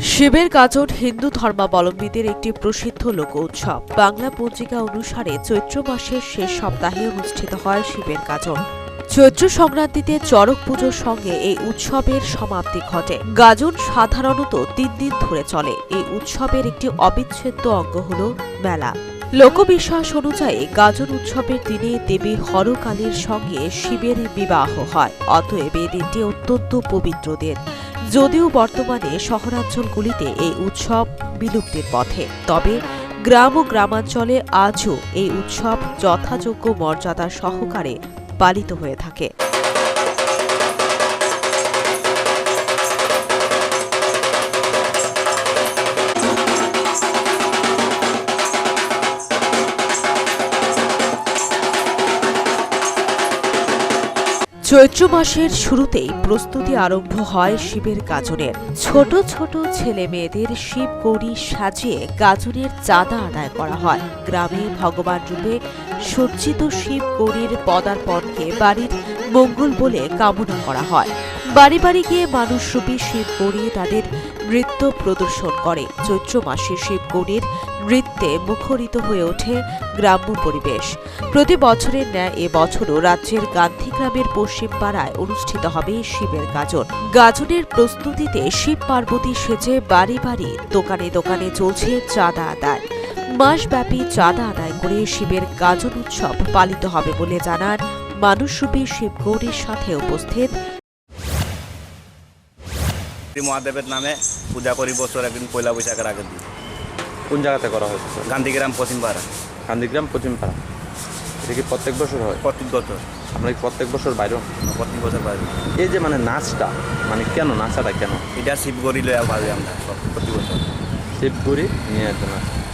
শিবের কাজট হিন্দু ধর্মাবলম্বীদের একটি প্রসিদ্ধ লোক উৎসব। বাংলা পঞ্জিকা অনুসারে চৈত্র মাসের শেষ সপ্তাহে অনুষ্ঠিত হয় শিবের কাজন চৈত্র সংক্রান্তিতে চরক পুজোর সঙ্গে এই উৎসবের সমাপ্তি ঘটে। গাজন সাধারণত তিন দিন ধরে চলে। এই উৎসবের একটি অবিচ্ছেদ্য অঙ্গ হল মেলা। লোকবিশ্বাস অনুযায়ী গাজন উৎসবের দিনে দেবী হরকালীর সঙ্গে শিবের বিবাহ হয়। অতএব এ দিনটি অত্যন্ত পবিত্র দিন যদিও বর্তমানে শহরাঞ্চলগুলিতে এই উৎসব বিলুপ্তির পথে, তবে গ্রাম ও গ্রামাঞ্চলে আজও এই উৎসব যথাযোগ্য মর্যাদা সহকারে পালিত হয়ে থাকে। চৈত্র মাসের শুরুতেই প্রস্তুতি আরম্ভ হয় শিবের গাজনের। ছোট ছোট ছেলে মেয়েদের শিব গৌরী সাজিয়ে গাজনের চাঁদা আদায় করা হয়। গ্রামে ভগবান রূপে সজ্জিত শিব গৌরীর পদার্পণকে বাড়ির মঙ্গল বলে কামনা করা হয়। বাড়ি বাড়ি গিয়ে মানুষরূপী শিব গৌরী তাদের নৃত্য প্রদর্শন করে। চৈত্র মাসে শিব গৌরীর নৃত্যে মুখরিত হয়ে ওঠে গ্রাম্য পরিবেশ। প্রতি বছরের ন্যায় এবছরও রাজ্যের গান্ধীগ্রামের পশ্চিম পাড়ায় অনুষ্ঠিত হবে শিবের গাজন। গাজনের প্রস্তুতিতে শিব পার্বতী সেজে বাড়ি বাড়ি, দোকানে দোকানে চলছে চাঁদা আদায়। মাসব্যাপী চাঁদা আদায় করে শিবের গাজন উৎসব পালিত হবে বলে জানান মানুষরূপী শিব গৌরীর সাথে উপস্থিত শ্রী মহাদেবের নামে পূজা করি বছর একদিন পয়লা বৈশাখের আগের দিন। কোন জায়গাতে করা হয়েছে স্যার? গান্ধীগ্রাম পশ্চিমপাড়া। গান্ধীগ্রাম পশ্চিমপাড়া। এটা কি প্রত্যেক বছর হয়? প্রত্যেক বছর। আমরা কি প্রত্যেক বছর বাইরে? প্রত্যেক বছর বাইরে। এই যে মানে নাচটা মানে কেন নাচাটা কেন? এটা শিবগড়ি লয়া ভাবে আমরা প্রতি বছর। শিবগুড়ি নিয়ে একটা নাচ।